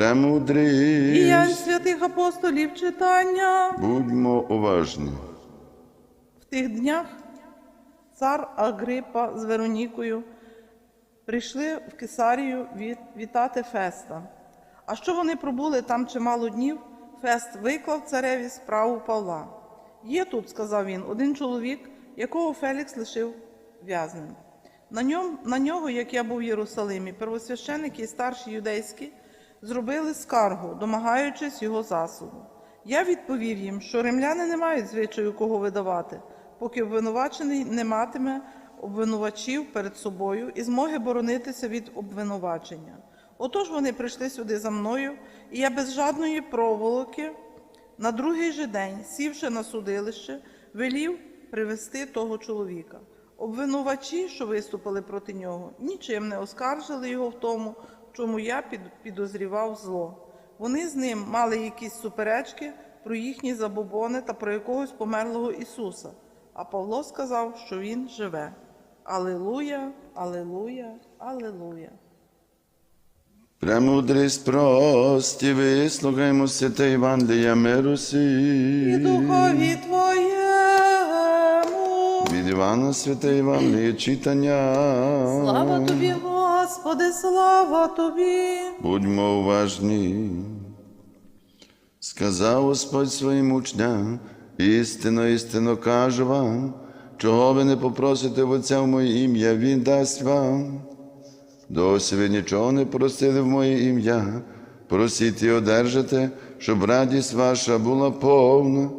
Премудрість. Діянь святих апостолів читання. Будьмо уважні. В тих днях цар Агрипа з Веронікою прийшли в Кесарію вітати Феста. А що вони пробули там чимало днів, Фест виклав цареві справу Павла. Є тут, сказав він, один чоловік, якого Фелікс лишив в'язнем. На, ньому, на нього, як я був в Єрусалимі, первосвященники і старші юдейські зробили скаргу, домагаючись його засуду. Я відповів їм, що римляни не мають звичаю кого видавати, поки обвинувачений не матиме обвинувачів перед собою і змоги боронитися від обвинувачення. Отож вони прийшли сюди за мною, і я без жадної проволоки на другий же день, сівши на судилище, велів привести того чоловіка. Обвинувачі, що виступили проти нього, нічим не оскаржили його в тому, чому я підозрівав зло. Вони з ним мали якісь суперечки про їхні забобони та про якогось померлого Ісуса. А Павло сказав, що він живе. Алилуя, алилуя, алилуя. Премудрість прості, вислухаймо святе Євангелія миру І духові Твоєму. Від Івана святе Євангеліє читання. Слава тобі, Господи, слава тобі. Будьмо уважні. Сказав Господь своїм учням, істинно, істинно кажу вам, чого ви не попросите в Отця в моє ім'я, Він дасть вам. Досі ви нічого не просили в моє ім'я, просіть і одержите, щоб радість ваша була повна.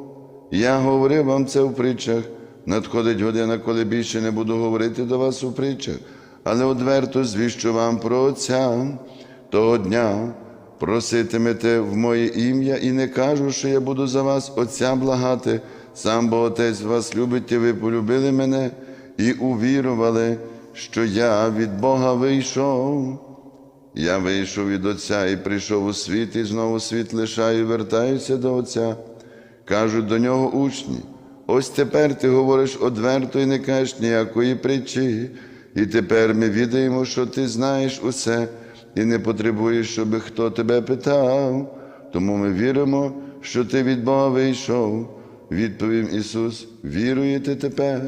Я говорив вам це в притчах. Надходить година, коли більше не буду говорити до вас у притчах, але одверто звіщу вам про Отця того дня. Проситимете в моє ім'я і не кажу, що я буду за вас Отця благати. Сам бо Отець вас любить, і ви полюбили мене і увірували, що я від Бога вийшов. Я вийшов від Отця і прийшов у світ, і знову світ лишаю, вертаюся до Отця. Кажуть до нього учні. Ось тепер ти говориш одверто і не кажеш ніякої притчі. І тепер ми відаємо, що ти знаєш усе і не потребуєш, щоб хто тебе питав. Тому ми віримо, що ти від Бога вийшов. Відповів Ісус: віруєте тепер?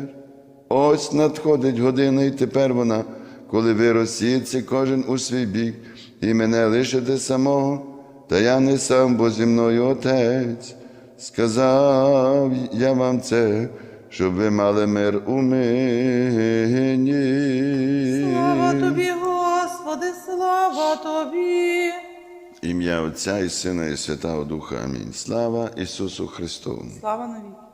Ось надходить година, і тепер вона, коли ви розсієте кожен у свій бік, і мене лишите самого, та я не сам, бо зі мною Отець. Сказав я вам це, щоб ви мали мир у мені. Слава тобі, Господи, слава тобі. Ім'я Отця і Сина, і Святого Духа. Амінь. Слава Ісусу Христу. Слава навіки.